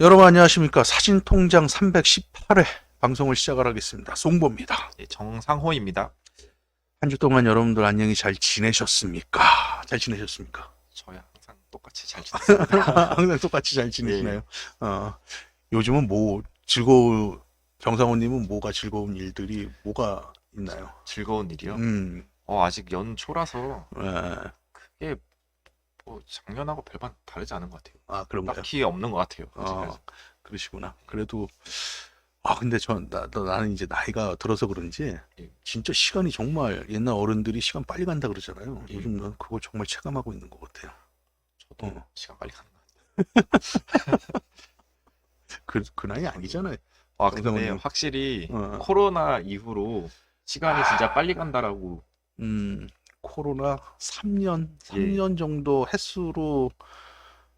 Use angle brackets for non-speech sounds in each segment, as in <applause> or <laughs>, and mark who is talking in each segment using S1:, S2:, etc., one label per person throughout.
S1: 여러분 안녕하십니까? 사진통장 318회 방송을 시작하겠습니다. 송보입니다.
S2: 예, 정상호입니다.
S1: 한 주 동안 여러분들 안녕히 잘 지내셨습니까? 잘 지내셨습니까?
S2: 저야 항상 똑같이 잘 지냈습니다. <laughs>
S1: 항상 똑같이 잘 지내시나요? 어, 요즘은 뭐 즐거운 정상호님은 뭐가 즐거운 일들이 뭐가 있나요?
S2: 즐거운 일이요.
S1: 음.
S2: 어, 아직 연초라서
S1: 예.
S2: 크게 뭐 작년하고 별반 다르지 않은 것 같아요.
S1: 아 그런가요
S2: 딱히 없는 것 같아요.
S1: 어,
S2: 아직까지.
S1: 그러시구나. 그래도 아 근데 전 나, 나- 나는 이제 나이가 들어서 그런지
S2: 예.
S1: 진짜 시간이 정말 옛날 어른들이 시간 빨리 간다 그러잖아요.
S2: 예.
S1: 요즘 난 그걸 정말 체감하고 있는 것 같아요.
S2: 저도
S1: 어.
S2: 시간 빨리 가는 것 같아요. <laughs>
S1: 그, 그 나이 아니잖아요.
S2: 아 근데. 확실히
S1: 어.
S2: 코로나 이후로 시간이 진짜 빨리 간다라고
S1: 음, 코로나 3년,
S2: 예.
S1: 3년 정도 횟수로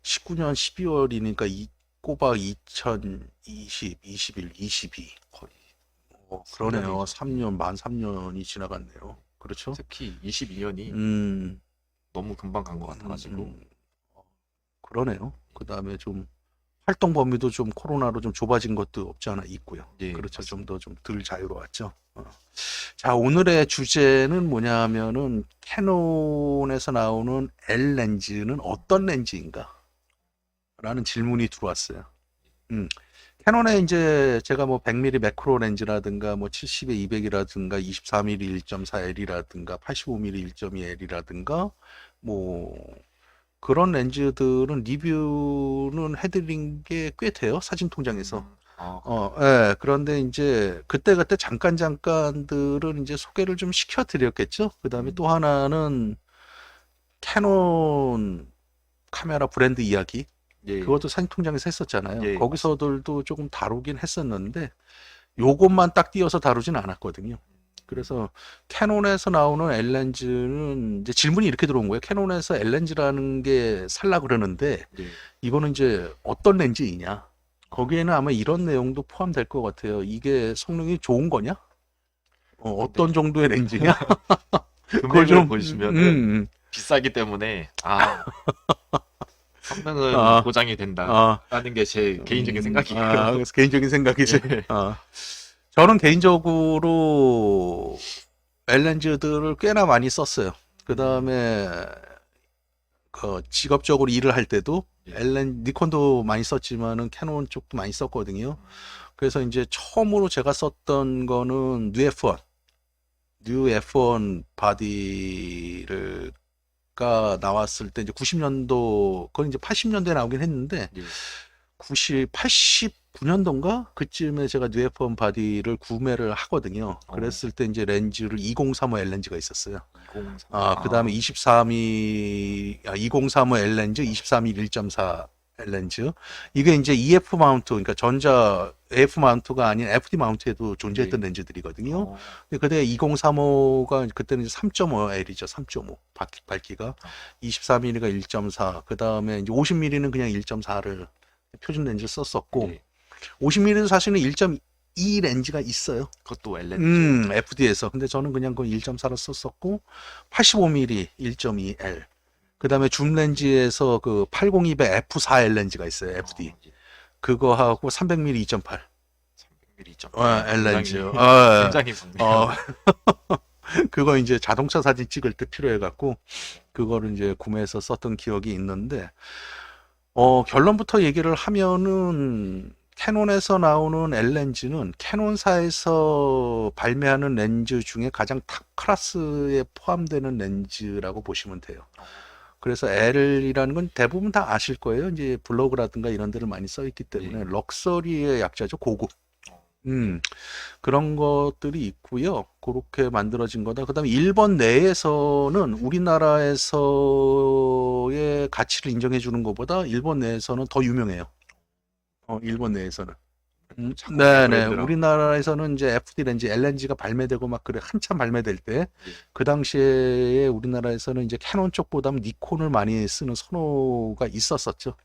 S1: 19년 12월이니까 이 꼬박 2020, 21, 22.
S2: 거의
S1: 어, 그러네요.
S2: 3년이죠.
S1: 3년, 만 3년이 지나갔네요. 그렇죠?
S2: 특히 22년이
S1: 음.
S2: 너무 금방 간 것 같아가지고
S1: 음, 어, 그러네요. 그 다음에 좀 활동 범위도 좀 코로나로 좀 좁아진 것도 없지 않아 있고요.
S2: 예,
S1: 그렇죠. 좀. 더 좀 덜 자유로웠죠. 어. 자, 오늘의 주제는 뭐냐면은 캐논에서 나오는 L 렌즈는 어떤 렌즈인가? 라는 질문이 들어왔어요. 음. 캐논에 이제 제가 뭐 100mm 매크로 렌즈라든가 뭐 70에 200이라든가 24mm 1.4L이라든가 85mm 1.2L이라든가 뭐 그런 렌즈들은 리뷰는 해드린 게 꽤 돼요. 사진 통장에서.
S2: 음, 아,
S1: 어, 예. 그런데 이제 그때그때 잠깐 잠깐들은 이제 소개를 좀 시켜 드렸겠죠. 그 다음에
S2: 음.
S1: 또 하나는 캐논 카메라 브랜드 이야기.
S2: 예.
S1: 그것도 사진 통장에서 했었잖아요.
S2: 예,
S1: 거기서들도 조금 다루긴 했었는데 요것만 딱 띄어서 다루진 않았거든요. 그래서 캐논에서 나오는 L 렌즈는 이제 질문이 이렇게 들어온 거예요. 캐논에서 L 렌즈라는 게 살라 그러는데
S2: 예.
S1: 이거는 이제 어떤 렌즈이냐? 거기에는 아마 이런 내용도 포함될 것 같아요. 이게 성능이 좋은 거냐? 어, 어떤 정도의 렌즈냐? <laughs> 그걸 좀
S2: 보시면
S1: 음, 음.
S2: 비싸기 때문에 아 성능은
S1: 아.
S2: 보장이 된다라는
S1: 아,
S2: 게제 개인적인
S1: 음,
S2: 생각이에요.
S1: 아, 그래서 개인적인 생각이지.
S2: 예. <laughs>
S1: 어. 저는 개인적으로 L렌즈들을 꽤나 많이 썼어요. 그 다음에 그 직업적으로 일을 할 때도
S2: 예.
S1: L렌 니콘도 많이 썼지만은 캐논 쪽도 많이 썼거든요. 그래서 이제 처음으로 제가 썼던 거는 뉴 F1, 뉴 F1 바디를 가 나왔을 때 이제 90년도 그건 이제 80년대에 나오긴 했는데
S2: 예.
S1: 90, 89년도인가? 그쯤에 제가 뉴 F1 바디를 구매를 하거든요.
S2: 어.
S1: 그랬을 때 이제 렌즈를 2035 L 렌즈가 있었어요.
S2: 2034.
S1: 아, 그 다음에 23mm, 아, 2035 L 렌즈, 23mm 1.4 L 렌즈. 이게 이제 EF 마운트, 그러니까 전자 AF 마운트가 아닌 FD 마운트에도 존재했던
S2: 네.
S1: 렌즈들이거든요.
S2: 어,
S1: 근데 그때 2035가 그때는 이제 3.5L이죠. 3.5 밝기, 밝기가 24mm가 1.4. 그 다음에 이제 50mm는 그냥 1.4를 표준 렌즈 썼었고
S2: 예.
S1: 50mm도 사실은 1.2 렌즈가 있어요.
S2: 그것도 엘렌.
S1: 음, FD에서. 근데 저는 그냥 그 1.4로 썼었고 85mm 1.2L. 그 다음에 줌 렌즈에서 그 802배 F4L 렌즈가 있어요. FD. 그거 하고 300mm 2.8.
S2: 300mm 2.8.
S1: 어, L 렌즈.
S2: 굉장히,
S1: 어,
S2: 굉장히 많네요.
S1: 어, <laughs> 그거 이제 자동차 사진 찍을 때 필요해 갖고, 그거를 이제 구매해서 썼던 기억이 있는데, 어, 결론부터 얘기를 하면은, 캐논에서 나오는 L 렌즈는 캐논사에서 발매하는 렌즈 중에 가장 탑 클래스에 포함되는 렌즈라고 보시면 돼요. 그래서 L이라는 건 대부분 다 아실 거예요. 이제 블로그라든가 이런 데를 많이 써 있기 때문에
S2: 네.
S1: 럭셔리의 약자죠. 고급. 음, 그런 것들이 있고요. 그렇게 만들어진 거다. 그다음에 일본 내에서는 우리나라에서의 가치를 인정해 주는 것보다 일본 내에서는 더 유명해요. 어, 일본 내에서는. 음, 네네.
S2: 브랜드라고.
S1: 우리나라에서는 이제 FD 렌즈, LNG가 발매되고 막 그래 한참 발매될 때 그 당시에 우리나라에서는 이제 캐논 쪽보다는 니콘을 많이 쓰는 선호가 있었었죠.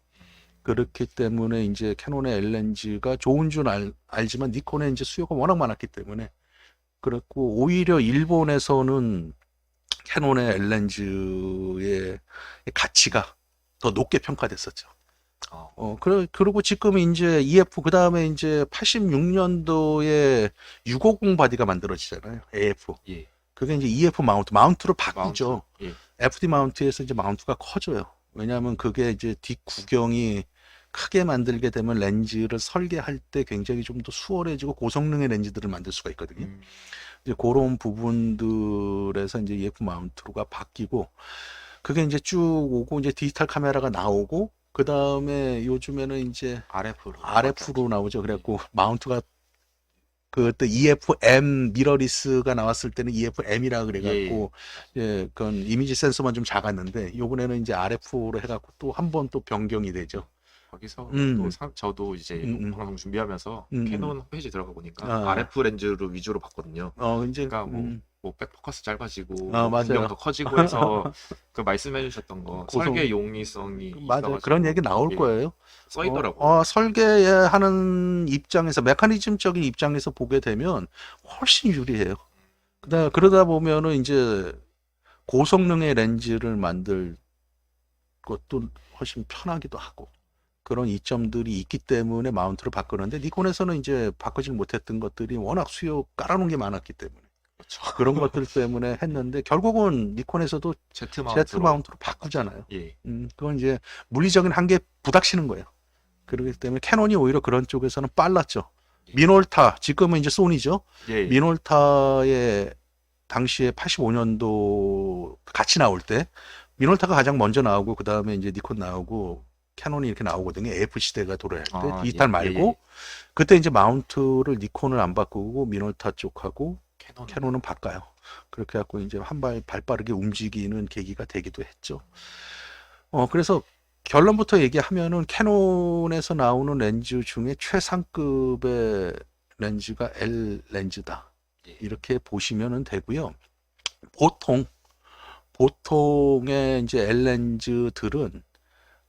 S1: 그렇기 때문에 이제 캐논의 L렌즈가 좋은 줄 알, 알지만 니콘의 이제 수요가 워낙 많았기 때문에 그랬고 오히려 일본에서는 캐논의 L렌즈의 가치가 더 높게 평가됐었죠.
S2: 어,
S1: 어, 그러, 그리고 지금 이제 EF, 그 다음에 이제 86년도에 650 바디가 만들어지잖아요. AF.
S2: 예.
S1: 그게 이제 EF 마운트, 마운트로 바꾸죠.
S2: 마운트. 예.
S1: FD 마운트에서 이제 마운트가 커져요. 왜냐하면 그게 이제 뒷 구경이 크게 만들게 되면 렌즈를 설계할 때 굉장히 좀 더 수월해지고 고성능의 렌즈들을 만들 수가 있거든요.
S2: 음,
S1: 이제 그런 부분들에서 이제 EF 마운트가 바뀌고 그게 이제 쭉 오고 이제 디지털 카메라가 나오고 그 다음에 요즘에는 이제
S2: RF로.
S1: RF로 나오죠. 그래갖고 마운트가 그때 EFM 미러리스가 나왔을 때는 EFM이라 그래갖고 예, 그건 이미지 센서만 좀 작았는데 요번에는 이제 RF로 해갖고 또 한 번 또 변경이 되죠.
S2: 거기서
S1: 음.
S2: 또 상- 저도 이제
S1: 음, 음.
S2: 방송 준비하면서
S1: 음,
S2: 캐논 홈페이지 들어가 보니까
S1: 아.
S2: RF 렌즈로 위주로 봤거든요.
S1: 어 이제
S2: 그러니까 뭐,
S1: 음,
S2: 뭐 백포커스 짧아지고
S1: 아,
S2: 뭐
S1: 맞아요.
S2: 커지고 해서 <laughs> 그 말씀해주셨던 거
S1: 고성-
S2: 설계 용이성이
S1: 맞아요.
S2: 있어가지고
S1: 그런 얘기 나올
S2: 예,
S1: 거예요.
S2: 써 있더라고 요.
S1: 어, 어, 설계하는 입장에서 메커니즘적인 입장에서 보게 되면 훨씬 유리해요. 그다 그러다 보면은 이제 고성능의 렌즈를 만들 것도 훨씬 편하기도 하고 그런 이점들이 있기 때문에 마운트를 바꾸는데 니콘에서는 이제 바꾸질 못했던 것들이 워낙 수요 깔아놓은 게 많았기 때문에
S2: 그렇죠. <laughs>
S1: 그런 것들 때문에 했는데 결국은 니콘에서도
S2: Z 마운트로.
S1: 마운트로 바꾸잖아요.
S2: 예.
S1: 음, 그건 이제 물리적인 한계에 부닥치는 거예요. 그렇기 때문에 캐논이 오히려 그런 쪽에서는 빨랐죠. 미놀타, 지금은 이제 소니죠.
S2: 예.
S1: 미놀타의 당시에 85년도 같이 나올 때 미놀타가 가장 먼저 나오고 그 다음에 이제 니콘 나오고 캐논이 이렇게 나오거든요. AF 시대가 돌아갈 때
S2: 아,
S1: 디지털
S2: 예,
S1: 말고
S2: 예, 예.
S1: 그때 이제 마운트를 니콘을 안 바꾸고 미놀타 쪽하고
S2: 캐논.
S1: 캐논은 바꿔요. 그렇게 해갖고 이제 한 발 발빠르게 움직이는 계기가 되기도 했죠. 어, 그래서 결론부터 얘기하면은 캐논에서 나오는 렌즈 중에 최상급의 렌즈가 L 렌즈다.
S2: 예.
S1: 이렇게 보시면은 되고요. 보통 보통의 이제 L 렌즈들은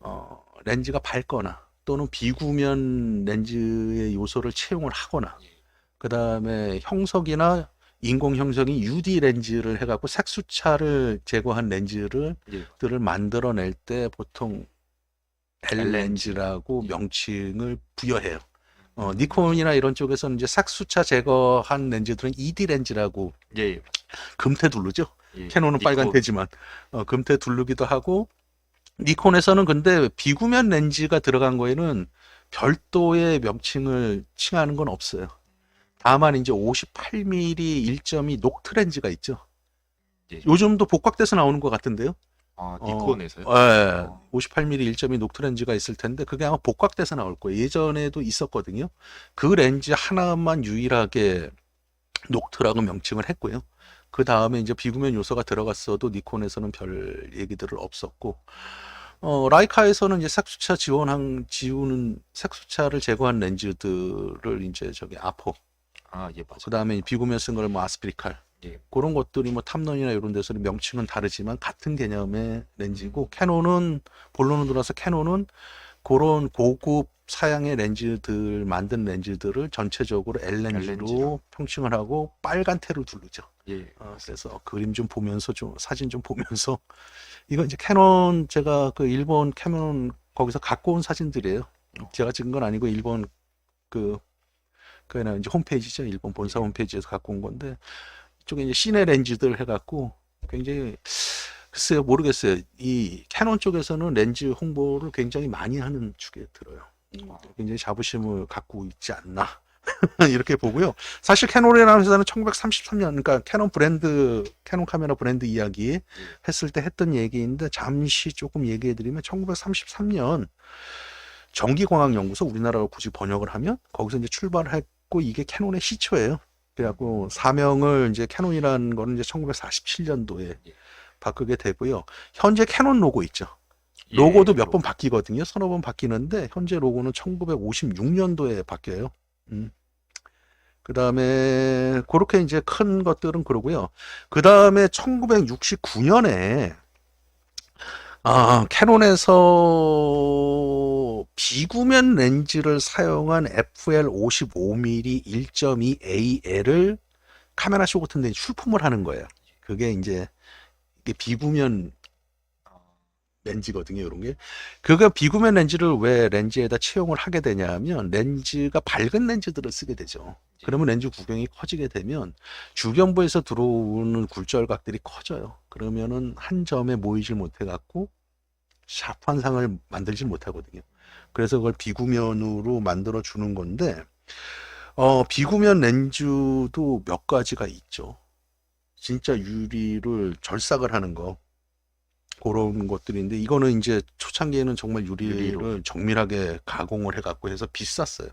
S1: 어, 렌즈가 밝거나 또는 비구면 렌즈의 요소를 채용을 하거나
S2: 예.
S1: 그 다음에 형석이나 인공 형성이 UD 렌즈를 해갖고 색수차를 제거한 렌즈를
S2: 예.
S1: 들을 만들어낼 때 보통 L 렌즈라고
S2: 예.
S1: 명칭을 부여해요. 어, 니콘이나 이런 쪽에서는 이제 색수차 제거한 렌즈들은 ED 렌즈라고
S2: 예.
S1: 금태 두르죠.
S2: 예.
S1: 캐논은
S2: 니콘.
S1: 빨간태지만 어, 금태 두르기도 하고 니콘에서는 근데 비구면 렌즈가 들어간 거에는 별도의 명칭을 칭하는 건 없어요. 다만 이제 58mm 1.2 녹트 렌즈가 있죠.
S2: 예.
S1: 요즘도 복각돼서 나오는 것 같은데요.
S2: 아,
S1: 어,
S2: 니콘에서요?
S1: 예,
S2: 어.
S1: 58mm 1.2 녹트 렌즈가 있을 텐데 그게 아마 복각돼서 나올 거예요. 예전에도 있었거든요. 그 렌즈 하나만 유일하게 녹트라고 명칭을 했고요. 그 다음에 이제 비구면 요소가 들어갔어도 니콘에서는 별 얘기들을 없었고, 어, 라이카에서는 이제 색수차 지원한, 지우는 색수차를 제거한 렌즈들을 이제 저기 아포,
S2: 아, 예, 맞아요.
S1: 그 다음에 비구면 쓴 거를 뭐 아스피리칼,
S2: 예.
S1: 그런 것들이 뭐 탐론이나 이런 데서는 명칭은 다르지만 같은 개념의 렌즈고 캐논은 본론으로 들어서 캐논은 그런 고급 사양의 렌즈들 만든 렌즈들을 전체적으로 L 렌즈로
S2: 렌즈로.
S1: 평칭을 하고 빨간 테로 두르죠.
S2: 예.
S1: 어, 그래서 그림 좀 보면서 좀 사진 좀 보면서 이거 이제 캐논 제가 그 일본 캐논 거기서 갖고 온 사진들이에요. 제가 찍은 건 아니고 일본 그 그나 이제 홈페이지죠. 일본 본사 홈페이지에서 갖고 온 건데 이쪽에 이제 시내 렌즈들 해갖고 굉장히 글쎄요 모르겠어요. 이 캐논 쪽에서는 렌즈 홍보를 굉장히 많이 하는 축에 들어요. 음, 굉장히 자부심을 갖고 있지 않나 <laughs> 이렇게 보고요. 사실 캐논이라는 회사는 1933년 그러니까 캐논 브랜드 캐논 카메라 브랜드 이야기 했을 때 했던 얘기인데 잠시 조금 얘기해드리면 1933년 전기광학연구소 우리나라로 굳이 번역을 하면 거기서 이제 출발했 고 이게 캐논의 시초예요. 그래갖고 사명을 이제 캐논이라는 거는 이제 1947년도에
S2: 예.
S1: 바꾸게 되고요. 현재 캐논 로고 있죠.
S2: 예,
S1: 로고도 몇. 번 바뀌거든요. 서너 번 바뀌는데 현재 로고는 1956년도에 바뀌어요. 음. 그 다음에 그렇게 이제 큰 것들은 그러고요. 그 다음에 1969년에 아, 캐논에서 비구면 렌즈를 사용한 FL 55mm 1.2AL을 카메라 쇼 같은 데 출품을 하는 거예요. 그게 이제 이게 비구면
S2: 아,
S1: 렌즈거든요, 이런 게. 그거 비구면 렌즈를 왜 렌즈에다 채용을 하게 되냐면 렌즈가 밝은 렌즈들을 쓰게 되죠. 그러면 렌즈 구경이 커지게 되면 주변부에서 들어오는 굴절각들이 커져요. 그러면은 한 점에 모이질 못해 갖고 샵 환상을 만들지 못하거든요. 그래서 그걸 비구면으로 만들어 주는 건데 어, 비구면 렌즈도 몇 가지가 있죠. 진짜 유리를 절삭을 하는 거 그런 것들인데 이거는 이제 초창기에는 정말 유리를
S2: 유리로.
S1: 정밀하게 가공을 해갖고 해서 비쌌어요.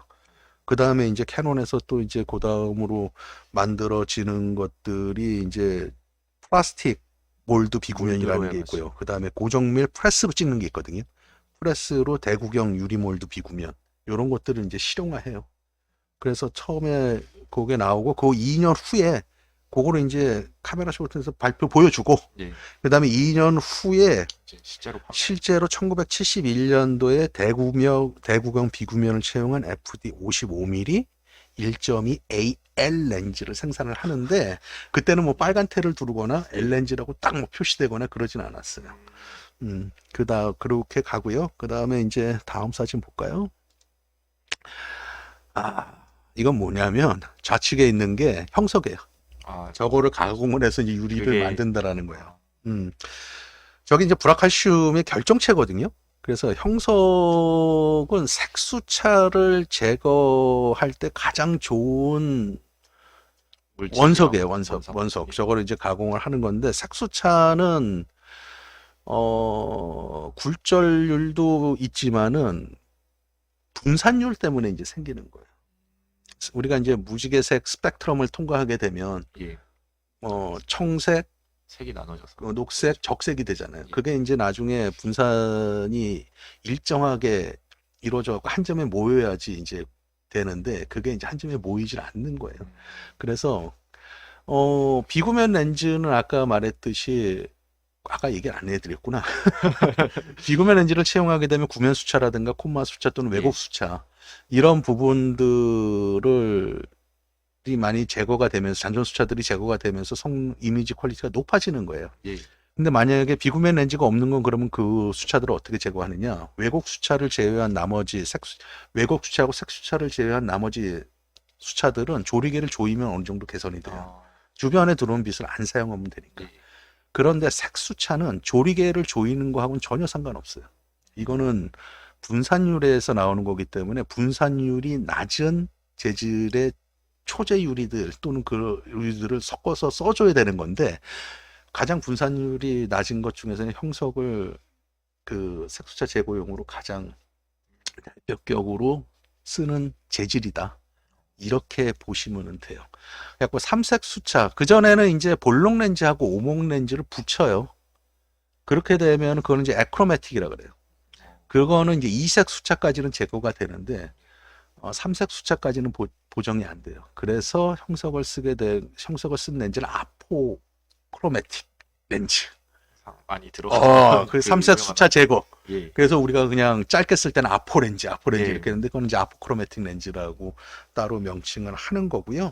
S1: 그 다음에 이제 캐논에서 또 이제 그 다음으로 만들어지는 것들이 이제 플라스틱 몰드 비구면이라는 게. 있고요. 그 다음에 고정밀 프레스로 찍는 게 있거든요. 프레스로 대구경 유리 몰드 비구면 이런 것들을 이제 실용화해요. 그래서 처음에 그게 나오고 그 2년 후에 그거를 이제 카메라 쇼트에서 발표 보여주고
S2: 예.
S1: 그다음에 2년 후에
S2: 실제로.
S1: 실제로 1971년도에 대구명 대구경 비구면을 채용한 FD 55mm 1.2 AL 렌즈를 생산을 하는데 그때는 뭐 빨간 테를 두르거나 L 렌즈라고 딱 뭐 표시되거나 그러진 않았어요. 음, 그다 그렇게 가고요. 그 다음에 이제 다음 사진 볼까요? 아, 이건 뭐냐면 좌측에 있는 게 형석이에요.
S2: 아,
S1: 저거를 가공을 해서 이제 유리를
S2: 그게-
S1: 만든다라는 거예요. 음. 저기 이제 불화칼슘의 결정체거든요. 그래서 형석은 색수차를 제거할 때 가장 좋은. 원석이에요, 원석.
S2: 원석.
S1: 원석.
S2: 예.
S1: 저거를 이제 가공을 하는 건데 색수차는 어, 굴절률도 있지만은 분산율 때문에 이제 생기는 거예요. 우리가 이제 무지개색 스펙트럼을 통과하게 되면
S2: 예.
S1: 어, 청색,
S2: 색이 나눠져서.
S1: 어, 녹색, 적색이 되잖아요.
S2: 예.
S1: 그게 이제 나중에 분산이 일정하게 이루어져 갖고 한 점에 모여야지 이제 되는데 그게 이제 한 점에 모이질 않는 거예요. 그래서 어, 비구면 렌즈는 아까 말했듯이 아까 얘기 안 해드렸구나. <laughs> 비구면 렌즈를 채용하게 되면 구면 수차라든가 콤마 수차 또는
S2: 예.
S1: 왜곡 수차 이런 부분들을 이 많이 제거가 되면서 잔존 수차들이 제거가 되면서 성 이미지 퀄리티가 높아지는 거예요.
S2: 예.
S1: 근데 만약에 비구면 렌즈가 없는 건 그러면 그 수차들을 어떻게 제거하느냐? 왜곡 수차를 제외한 나머지 색 수- 왜곡 수차하고 색 수차를 제외한 나머지 수차들은 조리개를 조이면 어느 정도 개선이 돼요.
S2: 아,
S1: 주변에 들어온 빛을 안 사용하면 되니까.
S2: 예.
S1: 그런데 색수차는 조리개를 조이는 거하고는 전혀 상관없어요. 이거는 분산율에서 나오는 거기 때문에 분산율이 낮은 재질의 초제 유리들 또는 그 유리들을 섞어서 써줘야 되는 건데 가장 분산율이 낮은 것 중에서는 형석을 그 색수차 제거용으로 가장 대표격으로 쓰는 재질이다. 이렇게 보시면 돼요. 그래갖고 삼색 수차 그 전에는 이제 볼록 렌즈하고 오목 렌즈를 붙여요. 그렇게 되면 그거는 이제 에크로매틱이라 그래요. 그거는 이제 이색 수차까지는 제거가 되는데 어, 삼색 수차까지는 보, 보정이 안 돼요. 그래서 형석을 쓰게 된 형석을 쓴 렌즈는 아포크로매틱 렌즈.
S2: 상- 많이 들어.
S1: 어, 그 삼색 수차 제거.
S2: 예.
S1: 그래서 우리가 그냥 짧게 쓸 때는 아포 렌즈, 아포 렌즈
S2: 예.
S1: 이렇게 했는데 그건 이제 아포크로매틱 렌즈라고 따로 명칭을 하는 거고요.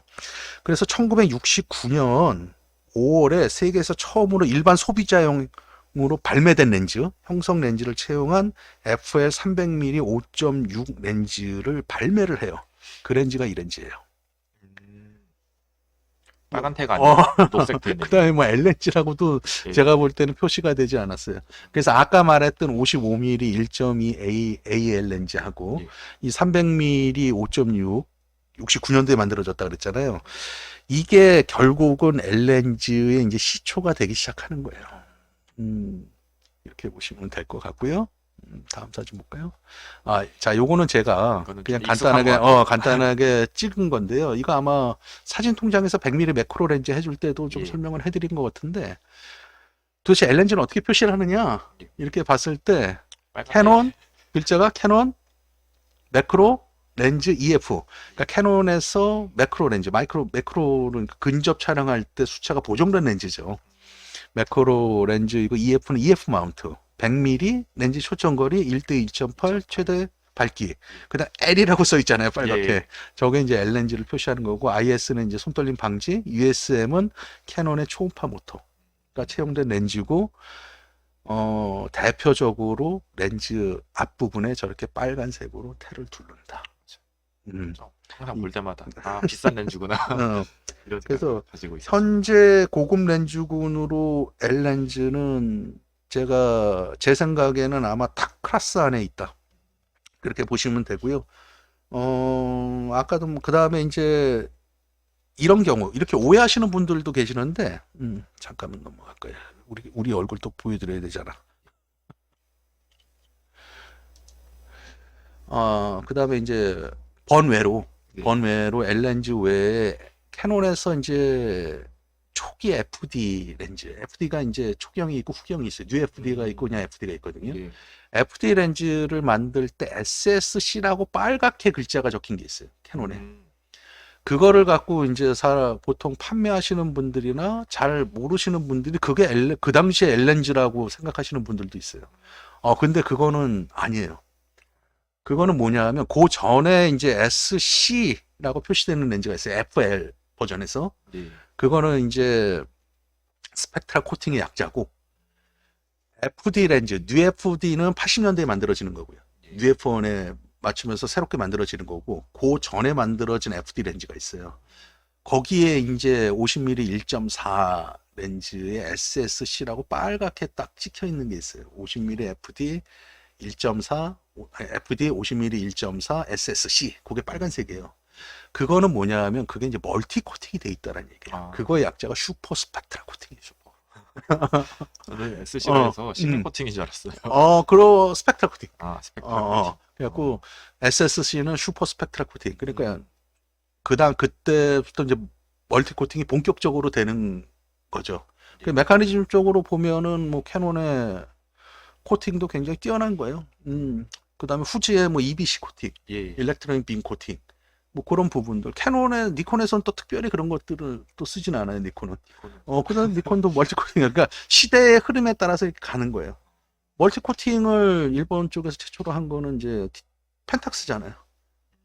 S1: 그래서 1969년 5월에 세계에서 처음으로 일반 소비자용으로 발매된 렌즈, 형성 렌즈를 채용한 FL 300mm 5.6 렌즈를 발매를 해요. 그 렌즈가 이 렌즈예요.
S2: 음, 빨간 태가
S1: 어.
S2: 아니고 녹색 태.
S1: 그다음에 뭐 L렌즈라고도
S2: 예.
S1: 제가 볼 때는 표시가 되지 않았어요. 그래서 아까 말했던 55mm 1.2 A, AL 렌즈하고
S2: 예.
S1: 이 300mm 5.6 69년도에 만들어졌다 그랬잖아요. 이게 결국은 L 렌즈의 이제 시초가 되기 시작하는 거예요. 음, 이렇게 보시면 될 것 같고요. 음, 다음 사진 볼까요? 아, 자, 요거는 제가 그냥 간단하게. 어 간단하게 찍은 건데요. 이거 아마 사진 통장에서 100mm 매크로 렌즈 해줄 때도 좀
S2: 예.
S1: 설명을 해드린 것 같은데 도대체 L 렌즈는 어떻게 표시를 하느냐?
S2: 예.
S1: 이렇게 봤을 때 캐논 글자가 캐논 매크로 렌즈 EF. 그러니까 캐논에서 매크로 렌즈, 마이크로 매크로는 근접 촬영할 때 수차가 보정된 렌즈죠. 매크로 렌즈 이거 EF는 EF 마운트. 100mm 렌즈 초점거리 1대 2.8 최대 밝기. 그다음 L이라고 써 있잖아요, 빨갛게.
S2: 예.
S1: 저게 이제 L 렌즈를 표시하는 거고 IS는 이제 손떨림 방지, USM은 캐논의 초음파 모터가 채용된 렌즈고 어, 대표적으로 렌즈 앞부분에 저렇게 빨간색으로 테를 두른다. 음.
S2: 항상 볼 때마다 <laughs> 아 비싼 렌즈구나
S1: 어, <laughs> 그래서. 현재 고급 렌즈군으로 L 렌즈는 제가 제 생각에는 아마 탑 클래스 안에 있다. 그렇게 보시면 되고요. 어, 아까도 그 다음에 이제 이런 경우 이렇게 오해하시는 분들도 계시는데 음, 잠깐만 넘어갈까요? 우리 우리 얼굴 또 보여드려야 되잖아. 어, 그 다음에 이제 번외로
S2: 네.
S1: 번외로 L 렌즈 외에 캐논에서 이제 초기 FD 렌즈, FD가 이제 초경이 있고 후경이 있어요. 뉴 FD가 있고 그냥 FD가 있거든요.
S2: 예.
S1: FD 렌즈를 만들 때 SSC라고 빨갛게 글자가 적힌 게 있어요. 캐논에.
S2: 음,
S1: 그거를 갖고 이제 사 보통 판매하시는 분들이나 잘 모르시는 분들이 그게 L, 그 당시에 L 렌즈라고 생각하시는 분들도 있어요. 어, 근데 그거는 아니에요. 그거는 뭐냐면 그 전에 이제 SC라고 표시되는 렌즈가 있어요. FL 버전에서.
S2: 예.
S1: 그거는 이제 스펙트럴 코팅의 약자고 FD 렌즈, 뉴 FD는 80년대에 만들어지는 거고요.
S2: 예.
S1: 뉴 F1에 맞추면서 새롭게 만들어지는 거고 그 전에 만들어진 FD 렌즈가 있어요. 거기에 이제 50mm 1.4 렌즈에 SSC라고 빨갛게 딱 찍혀 있는 게 있어요. 50mm FD 1.4 FD 50mm 1.4 SSC 그게 빨간색이에요. 그거는 뭐냐면 그게 이제 멀티 코팅이 돼 있다라는 얘기예요.
S2: 아.
S1: 그거의 약자가 슈퍼 스펙트럴 코팅이죠. <laughs>
S2: 저는 SC에서
S1: 어,
S2: 시계
S1: 음.
S2: 코팅인 줄 알았어요.
S1: 어, 그러 스펙트럴 코팅.
S2: 아 스펙트럴
S1: 어, 어.
S2: 코팅.
S1: 그래갖고 SSC는 슈퍼 스펙트럴 코팅. 그러니까 그다음 그때부터 이제 멀티 코팅이 본격적으로 되는 거죠. 그
S2: 예.
S1: 메커니즘 쪽으로 보면은 뭐 캐논의 코팅도 굉장히 뛰어난 거예요. 음. 그다음에 후지의 뭐 EBC 코팅,
S2: 예. 예.
S1: 일렉트로닉 빔 코팅. 뭐 그런 부분들. 캐논의 니콘에서는 또 특별히 그런 것들을 또 쓰진 않아요, 니콘은. 어, 그다음 니콘도 멀티 코팅. 그러니까 시대의 흐름에 따라서 이렇게 가는 거예요. 멀티 코팅을 일본 쪽에서 최초로 한 거는 이제 티- 펜탁스잖아요.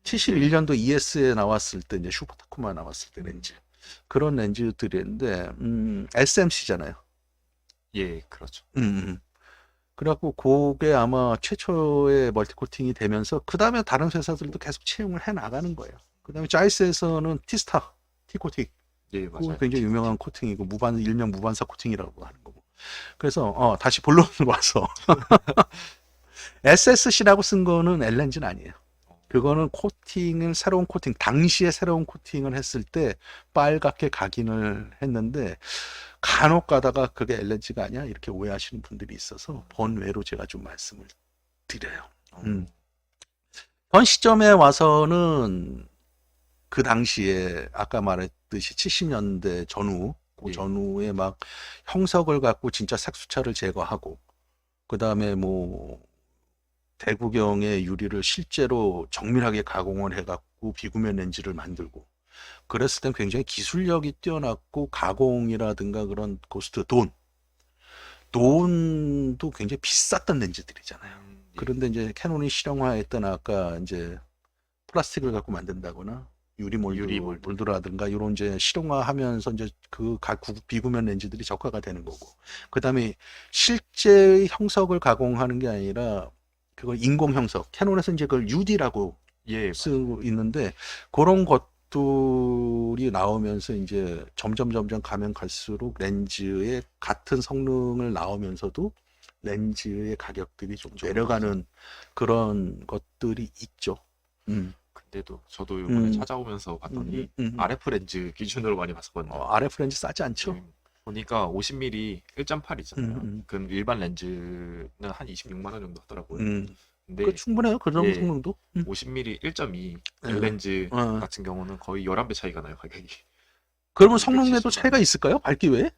S1: 71년도 ES에 나왔을 때 이제 슈퍼타쿠마 나왔을 때 렌즈. 그런 렌즈들인데 음, SMC잖아요.
S2: 예 그렇죠.
S1: 음, 음. 그래갖고 그게 아마 최초의 멀티 코팅이 되면서 그 다음에 다른 회사들도 계속 채용을 해 나가는 거예요. 그 다음에 자이스에서는 티스타, 티코팅.
S2: 예 맞아요.
S1: 굉장히 유명한 코팅이고 무반 일명 무반사 코팅이라고 하는 거고. 그래서 어, 다시 본론으로 <laughs> 와서 <laughs> SSC라고 쓴 거는 엘렌즈는 아니에요. 그거는 코팅을 새로운 코팅 당시에 새로운 코팅을 했을 때 빨갛게 각인을 했는데 간혹 가다가 그게 엘렌즈가 아니야 이렇게 오해하시는 분들이 있어서 번외로 제가 좀 말씀을 드려요. 음. 현 시점에 와서는 그 당시에 아까 말했듯이 70년대 전후, 그
S2: 예.
S1: 전후에 막 형석을 갖고 진짜 색수차를 제거하고, 그 다음에 뭐 대구경의 유리를 실제로 정밀하게 가공을 해갖고 비구면 렌즈를 만들고, 그랬을 땐 굉장히 기술력이 뛰어났고 가공이라든가 그런 코스트 돈, 돈도 굉장히 비쌌던 렌즈들이잖아요.
S2: 음, 예.
S1: 그런데 이제 캐논이 실용화했던 아까 이제 플라스틱을 갖고 만든다거나 유리몰드,
S2: 유리몰드.
S1: 몰드라든가 이런 이제 실용화하면서 이제 그각 구- 비구면 렌즈들이 적화가 되는 거고 그다음에 실제 형석을 가공하는 게 아니라 그걸 인공 형석 캐논에서 이제 그걸 UD라고
S2: 예
S1: 쓰고 있는데 그런 것 들이 나오면서 이제 점점 점점 가면 갈수록 렌즈의 같은 성능을 나오면서도 렌즈의 가격들이
S2: 좀좀
S1: 내려가는 그런 것들이 있죠. 음.
S2: 근데도 저도 이번에
S1: 음.
S2: 찾아오면서 봤더니
S1: 음, 음.
S2: RF 렌즈 기준으로 많이 봤었거든요.
S1: 어, RF 렌즈 싸지 않죠?
S2: 음, 보니까 50mm 1.8이잖아요.
S1: 음, 음.
S2: 그 일반 렌즈는 한 26만 원 정도 하더라고요.
S1: 음.
S2: 근데
S1: 그 충분해요. 그 정도
S2: 예.
S1: 성능도. 음.
S2: 50mm 1.2
S1: 네.
S2: 렌즈
S1: 어.
S2: 같은 경우는 거의 11배 차이가 나요, 가격이.
S1: 그러면 성능에도
S2: 270만
S1: 차이가 있을까요? 밝기 외에?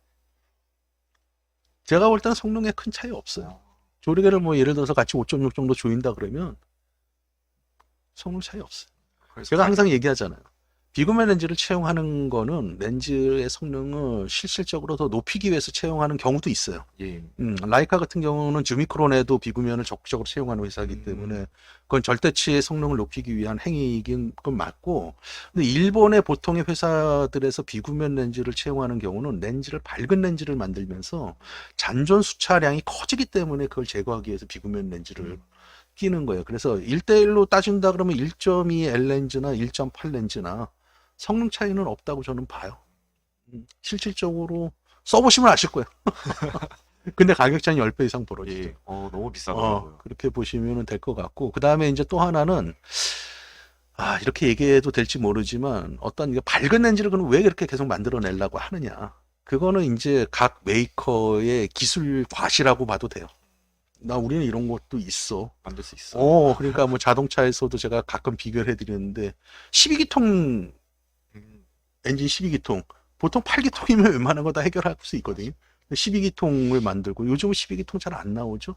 S1: 제가 볼 때는 성능에 큰 차이 없어요. 조리개를 뭐 예를 들어서 같이 5.6 정도 조인다 그러면 성능 차이 없어요.
S2: 그래서
S1: 제가 항상 얘기하잖아요. 비구면 렌즈를 채용하는 거는 렌즈의 성능을 실질적으로 더 높이기 위해서 채용하는 경우도 있어요.
S2: 예.
S1: 음, 라이카 같은 경우는 주미크론에도 비구면을 적극적으로 채용하는 회사이기
S2: 음.
S1: 때문에 그건 절대치의 성능을 높이기 위한 행위이긴 건 맞고 근데 일본의 보통의 회사들에서 비구면 렌즈를 채용하는 경우는 렌즈를 밝은 렌즈를 만들면서 잔존 수차량이 커지기 때문에 그걸 제거하기 위해서 비구면 렌즈를
S2: 음.
S1: 끼는 거예요. 그래서 1대1로 따진다 그러면 1.2 L 렌즈나 1.8 렌즈나 성능 차이는 없다고 저는 봐요. 음, 실질적으로 써보시면 아실 거예요. <laughs> 근데 가격 차이는 10배 이상 벌어지죠.
S2: 예. 어, 너무
S1: 어,
S2: 비싸더라고요.
S1: 그렇게 보시면 될 것 같고, 그 다음에 이제 또 하나는, 아, 이렇게 얘기해도 될지 모르지만, 어떤 이게 밝은 렌즈를 그럼 왜 그렇게 계속 만들어내려고 하느냐. 그거는 이제 각 메이커의 기술 과시라고 봐도 돼요. 나 우리는 이런 것도 있어.
S2: 만들 수 있어.
S1: 어, 그러니까 뭐 자동차에서도 제가 가끔 비교를 해드리는데, 12기통
S2: 음.
S1: 엔진 12기통. 보통 8기통이면 <laughs> 웬만한 거 다 해결할 수 있거든요. 12기통을 만들고 요즘은 12기통 잘 안 나오죠.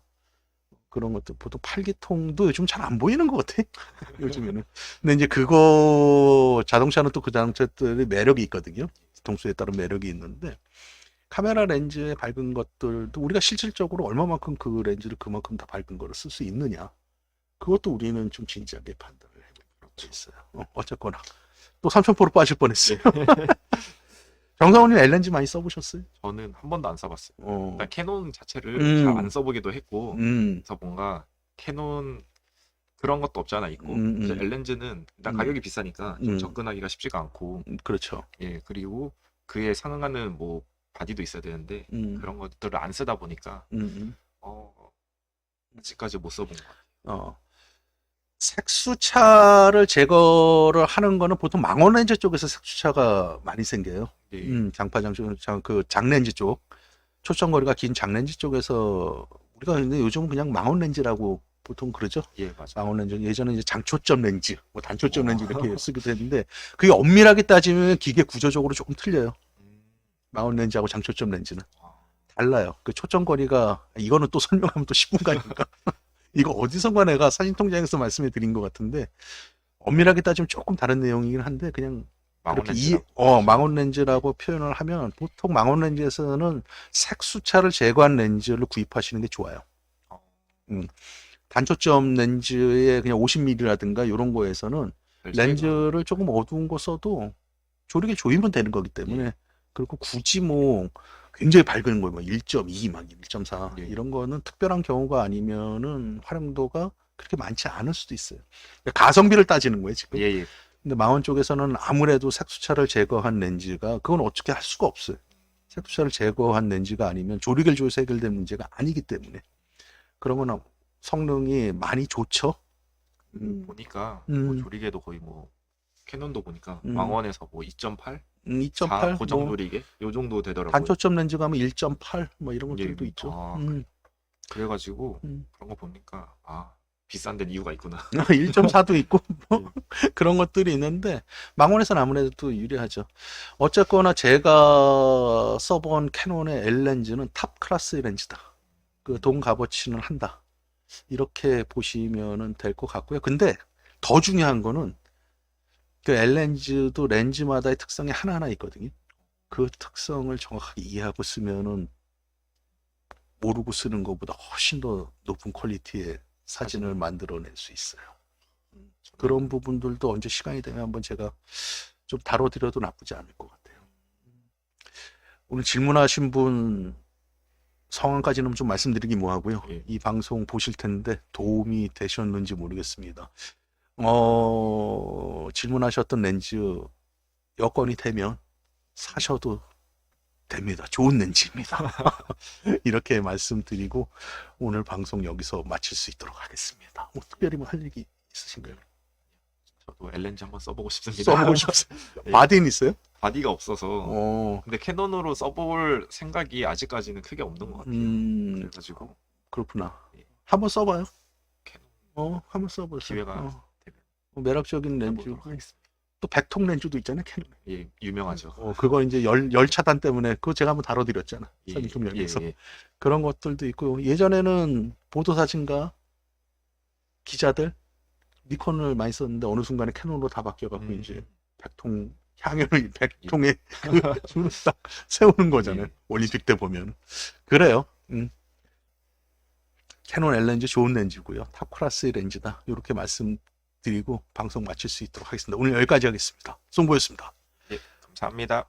S1: 그런 것들 보통 8기통도 요즘 잘 안 보이는 것 같아. <laughs> 요즘에는. 근데 이제 그거 자동차는 또 그 자동차들의 매력이 있거든요. 동수에 따른 매력이 있는데 카메라 렌즈의 밝은 것들도 우리가 실질적으로 얼마만큼 그 렌즈를 그만큼 다 밝은 거를 쓸 수 있느냐. 그것도 우리는 좀 진지하게 판단을 해볼 필요가 있어요. 어, 어쨌거나 또 삼천포로 빠질 뻔했어요. <laughs> 정상훈님 엘렌즈 많이 써보셨어요?
S2: 저는 한 번도 안 써봤어요.
S1: 어.
S2: 일단 캐논 자체를
S1: 음.
S2: 잘 안 써보기도 했고,
S1: 음,
S2: 그래서 뭔가 캐논 그런 것도 없지 않아 있고,
S1: 음,
S2: 그래서
S1: 음.
S2: 일단
S1: 음.
S2: 가격이 비싸니까 좀
S1: 음.
S2: 접근하기가 쉽지가 않고,
S1: 음, 그렇죠.
S2: 예 그리고 그에 상응하는 뭐 바디도 있어야 되는데
S1: 음,
S2: 그런 것들을 안 쓰다 보니까
S1: 음, 음.
S2: 어 아직까지 못 써본 것 같아요.
S1: 어. 색수차를 제거를 하는 거는 보통 망원 렌즈 쪽에서 색수차가 많이 생겨요.
S2: 예.
S1: 음, 장파장 쪽, 장, 그 장렌즈 쪽, 초점거리가 긴 장렌즈 쪽에서 우리가 근데 요즘은 그냥 망원 렌즈라고 보통 그러죠.
S2: 예 맞아.
S1: 망원 렌즈 예전에 이제 장초점 렌즈, 뭐 단초점
S2: 어.
S1: 렌즈 이렇게 쓰기도 했는데 그게 엄밀하게 따지면 기계 구조적으로 조금 틀려요.
S2: 음,
S1: 망원 렌즈하고 장초점 렌즈는
S2: 아,
S1: 달라요. 그 초점 거리가 이거는 또 <laughs> 설명하면 또 10분 가니까 이거 어디선가 내가 사진 통장에서 말씀해 드린 것 같은데 엄밀하게 따지면 조금 다른 내용이긴 한데 그냥
S2: 망원
S1: 그렇게 이,
S2: 렌즈라고.
S1: 어, 망원 렌즈라고 표현을 하면 보통 망원 렌즈에서는 색수차를 제거한 렌즈를 구입하시는 게 좋아요.
S2: 어,
S1: 단초점 렌즈에 그냥 50mm라든가 이런 거에서는 렌즈를 조금 어두운 거 써도 조리개 조이면 되는 거기 때문에
S2: 예.
S1: 그리고 굳이 뭐 굉장히 밝은 거뭐 1.2, 막 1.4
S2: 예.
S1: 이런 거는 특별한 경우가 아니면은 활용도가 그렇게 많지 않을 수도 있어요. 그러니까 가성비를 따지는 거예요 지금.
S2: 예, 예.
S1: 근데 망원 쪽에서는 아무래도 색수차를 제거한 렌즈가 그건 어떻게 할 수가 없어요. 색수차를 제거한 렌즈가 아니면 조리개를 조여서 해결된 문제가 아니기 때문에 그런 거는 성능이 많이 좋죠. 음.
S2: 보니까
S1: 음.
S2: 뭐 조리개도 거의 뭐 캐논도 보니까
S1: 음.
S2: 망원에서 뭐 2.8,
S1: 음, 2.8
S2: 4 고정
S1: 뭐
S2: 조리개 요 정도 되더라고요.
S1: 단초점 렌즈 가면 1.8 뭐 이런
S2: 예,
S1: 것들도 있죠.
S2: 아,
S1: 음,
S2: 그래가지고
S1: 음.
S2: 그런 거 보니까 아 비싼 데는 이유가 있구나. <laughs>
S1: 1.4도 있고 뭐 <laughs> 그런 것들이 있는데 망원에서는 아무래도 또 유리하죠. 어쨌거나 제가 써본 캐논의 L 렌즈는 탑 클래스 렌즈다. 그 돈 값어치는 한다. 이렇게 보시면은 될 것 같고요. 근데 더 중요한 거는 그 L 렌즈도 렌즈마다의 특성이 하나하나 있거든요. 그 특성을 정확하게 이해하고 쓰면은 모르고 쓰는 것보다 훨씬 더 높은 퀄리티의 사진을
S2: 사진을.
S1: 만들어낼 수 있어요. 그런 부분들도 언제 시간이 되면 한번 제가 좀 다뤄드려도 나쁘지 않을 것 같아요. 오늘 질문하신 분 성함까지는 좀 말씀드리기 뭐하고요.
S2: 예.
S1: 이 방송 보실 텐데 도움이 되셨는지 모르겠습니다. 어, 질문하셨던 렌즈 여건이 되면 사셔도 됩니다. 좋은 렌즈입니다. <laughs> 이렇게 말씀드리고 오늘 방송 여기서 마칠 수 있도록 하겠습니다. 뭐 특별히 뭐 할 얘기 있으신가요?
S2: 저도 엘렌즈 한번 써보고 싶습니다.
S1: 써보고 싶어요. <laughs>
S2: 예.
S1: 바디는 있어요?
S2: 바디가 없어서
S1: 어,
S2: 근데 캐논으로 써볼 생각이 아직까지는 크게 없는 것 같아요.
S1: 음,
S2: 그래가지고
S1: 그렇구나.
S2: 예.
S1: 한번 써봐요.
S2: 캐논
S1: 어, 한번 써보세요.
S2: 기회가
S1: 어, 어, 매력적인
S2: 해보도록 하겠습니다.
S1: 또 백통 렌즈도 있잖아요. 캐논.
S2: 예, 유명하죠.
S1: 어, 그거 이제 열, 열 차단 때문에 그거 제가 한번 다뤄드렸잖아.
S2: 예,
S1: 사진 통역에서.
S2: 예, 예.
S1: 그런 것들도 있고 예전에는 보도사진가 기자들 니콘을 많이 썼는데 어느 순간에 캐논으로 다 바뀌어갖고
S2: 음,
S1: 이제 백통 향연을 백통에 <laughs> 그 줄을 딱 세우는 거잖아요.
S2: 예.
S1: 올림픽 때 보면 그래요. 음. 캐논 L 렌즈 좋은 렌즈고요. 탑클래스의 렌즈다. 이렇게 말씀 드리고 방송 마칠 수 있도록 하겠습니다. 오늘 여기까지 하겠습니다. 송보였습니다.
S2: 감사합니다.